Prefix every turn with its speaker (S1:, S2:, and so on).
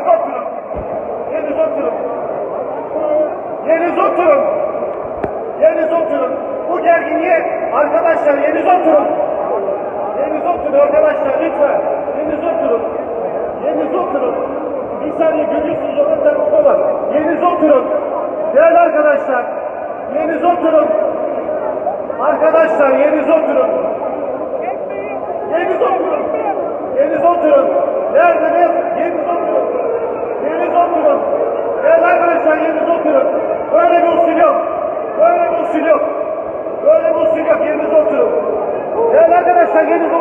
S1: Yerinize oturun. Yerinize oturun. Yerinize oturun. Yerinize oturun. Bu gerginliğe arkadaşlar yerinize oturun. Yerinize oturun arkadaşlar lütfen. Yerinize oturun. Yerinize oturun. Bir saniye görüyorsunuz orada tartışma var. Yerinize oturun. Değerli arkadaşlar. Yerinize oturun. Arkadaşlar yerinize oturun. Yerinize oturun. Lütfen yerinize oturun. Böyle bir usul yok. Böyle bir usul yok. Böyle bir usul yok. Yerinize oturun. Değerli arkadaşlar yerinize